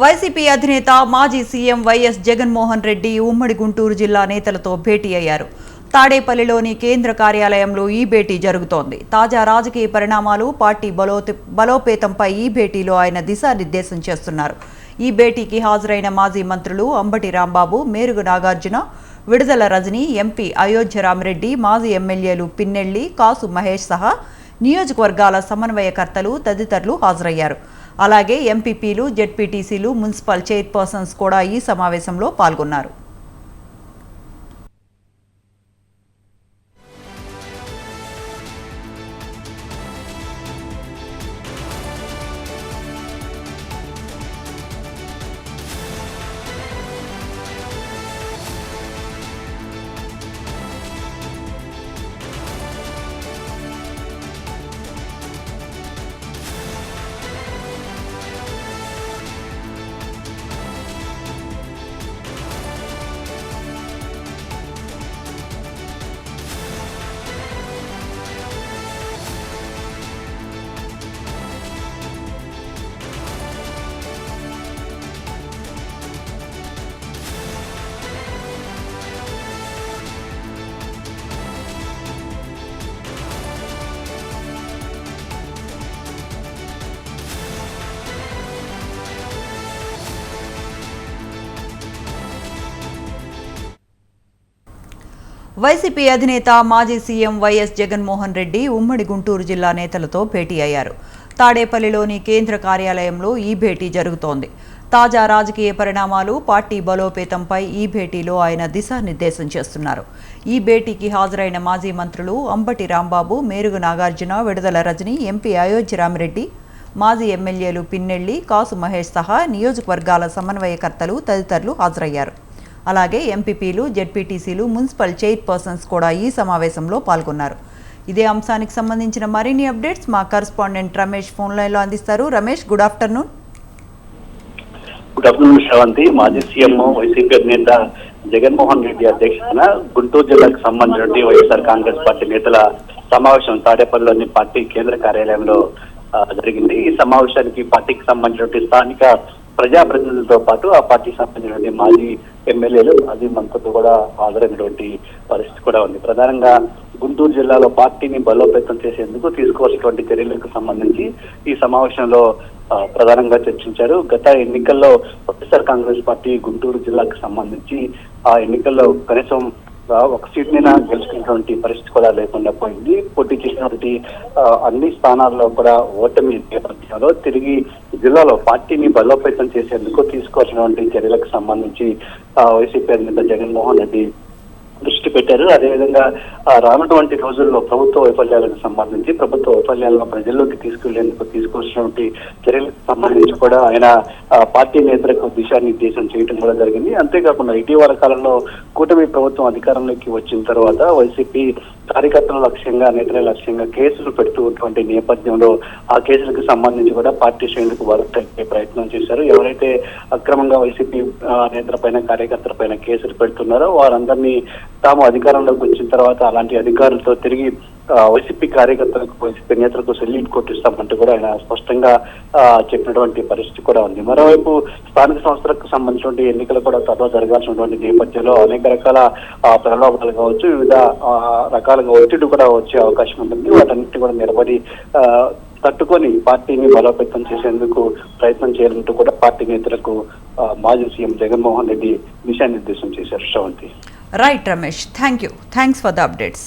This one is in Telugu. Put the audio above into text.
వైసీపీ అధినేత మాజీ సీఎం వైఎస్ జగన్మోహన్ రెడ్డి ఉమ్మడి గుంటూరు జిల్లా నేతలతో భేటీ అయ్యారు. తాడేపల్లిలోని కేంద్ర కార్యాలయంలో ఈ భేటీ జరుగుతోంది. తాజా రాజకీయ పరిణామాలు పార్టీ బలో బలోపేతంపై ఈ భేటీలో ఆయన దిశానిర్దేశం చేస్తున్నారు. ఈ భేటీకి హాజరైన మాజీ మంత్రులు అంబటి రాంబాబు మేరుగు నాగార్జున విడుదల రజని ఎంపీ అయోధ్యరామరెడ్డి మాజీ ఎమ్మెల్యేలు పిన్నెల్లి కాసు మహేష్ సహా నియోజకవర్గాల సమన్వయకర్తలు తదితరులు హాజరయ్యారు. అలాగే ఎంపీపీలు జెడ్పీటీసీలు మున్సిపల్ చైర్పర్సన్స్ కూడా ఈ సమావేశంలో పాల్గొన్నారు. వైసీపీ అధినేత మాజీ సీఎం వైఎస్ జగన్మోహన్ రెడ్డి ఉమ్మడి గుంటూరు జిల్లా నేతలతో భేటీ అయ్యారు. తాడేపల్లిలోని కేంద్ర కార్యాలయంలో ఈ భేటీ జరుగుతోంది. తాజా రాజకీయ పరిణామాలు పార్టీ బలోపేతంపై ఈ భేటీలో ఆయన దిశానిర్దేశం చేస్తున్నారు. ఈ భేటీకి హాజరైన మాజీ మంత్రులు అంబటి రాంబాబు మేరుగు నాగార్జున విడుదల రజని ఎంపీ అయోధ్య రామిరెడ్డి మాజీ ఎమ్మెల్యేలు పిన్నెల్లి కాసు మహేష్ సహా నియోజకవర్గాల సమన్వయకర్తలు తదితరులు హాజరయ్యారు. అలాగే ఎంపీపీలు జెడ్పీటీసీలు మున్సిపల్ చైర్పర్సన్స్ కూడా ఈ సమావేశంలో పాల్గొన్నారు. ఇదే అంశానికి సంబంధించిన మరిన్ని అప్డేట్స్ మా కరస్పాండెంట్ రమేష్ ఫోన్ లైన్లో అందిస్తారు. Ramesh good afternoon good afternoon Sravanthi మాజీ సీఎం వైసీపీ అధినేత జగన్మోహన్ రెడ్డి అధ్యక్షతన గుంటూరు జిల్లాకు సంబంధించిన వైఎస్ఆర్ కాంగ్రెస్ పార్టీ నేతల సమావేశం తాడేపల్లిలోని పార్టీ కేంద్ర కార్యాలయంలో జరిగింది. ఈ సమావేశానికి పార్టీకి సంబంధించిన స్థానిక ప్రజాప్రతినిధులతో పాటు ఆ పార్టీకి సంబంధించిన మాజీ ఎమ్మెల్యేలు మాజీ మంత్రులు కూడా హాజరైనటువంటి పరిస్థితి కూడా ఉంది. ప్రధానంగా గుంటూరు జిల్లాలో పార్టీని బలోపేతం చేసేందుకు తీసుకోవాల్సినటువంటి చర్యలకు సంబంధించి ఈ సమావేశంలో ఆ, ప్రధానంగా చర్చించారు. గత ఎన్నికల్లో వైఎస్ఆర్ కాంగ్రెస్ పార్టీ గుంటూరు జిల్లాకు సంబంధించి ఆ ఎన్నికల్లో కనీసం ఒక సీట్ మీద గెలుచుకున్నటువంటి పరిస్థితి కూడా లేకుండా పోయింది. పోటీ చేసినటువంటి ఆ, అన్ని స్థానాల్లో కూడా ఓటమి నేపథ్యంలో తిరిగి జిల్లాలో పార్టీని బలోపేతం చేసేందుకు తీసుకోవాల్సినటువంటి చర్యలకు సంబంధించి ఆ, వైసీపీ అధినేత జగన్మోహన్ రెడ్డి దృష్టి పెట్టారు. అదేవిధంగా రానటువంటి రోజుల్లో ప్రభుత్వ వైఫల్యాలకు సంబంధించి ప్రభుత్వ వైఫల్యాలను ప్రజల్లోకి తీసుకెళ్ళేందుకు తీసుకోవాల్సినటువంటి చర్యలకు సంబంధించి కూడా ఆయన పార్టీ నేతలకు దిశానిర్దేశం చేయడం కూడా జరిగింది. అంతేకాకుండా ఇటీవల కాలంలో కూటమి ప్రభుత్వం అధికారంలోకి వచ్చిన తర్వాత వైసీపీ కార్యకర్తల లక్ష్యంగా నేతల లక్ష్యంగా కేసులు పెడుతూ ఉన్నటువంటి నేపథ్యంలో ఆ కేసులకు సంబంధించి కూడా పార్టీ శ్రేణులకు వారు తెలిపే ప్రయత్నం చేశారు. ఎవరైతే అక్రమంగా వైసీపీ నేతల పైన కార్యకర్తల పైన కేసులు పెడుతున్నారో వారందరినీ తాము అధికారంలోకి వచ్చిన తర్వాత అలాంటి అధికారులతో తిరిగి వైసీపీ కార్యకర్తలకు వైసీపీ నేతలకు సెల్యూట్ కొట్టిస్తామంటూ కూడా ఆయన స్పష్టంగా చెప్పినటువంటి పరిస్థితి కూడా ఉంది. మరోవైపు స్థానిక సంస్థలకు సంబంధించినటువంటి ఎన్నికలు కూడా త్వరలో జరగాల్సినటువంటి నేపథ్యంలో అనేక రకాల ప్రలోభాలు కావచ్చు వివిధ రకాలుగా ఒత్తిడి కూడా వచ్చే అవకాశం ఉంటుంది. వాటన్నిటి కూడా నిలబడి తట్టుకొని పార్టీని బలోపేతం చేసేందుకు ప్రయత్నం చేయాలంటూ కూడా పార్టీ నేతలకు మాజీ సీఎం జగన్మోహన్ రెడ్డి దిశానిర్దేశం చేశారు. Sravanthi. Right Ramesh thank you thanks for the updates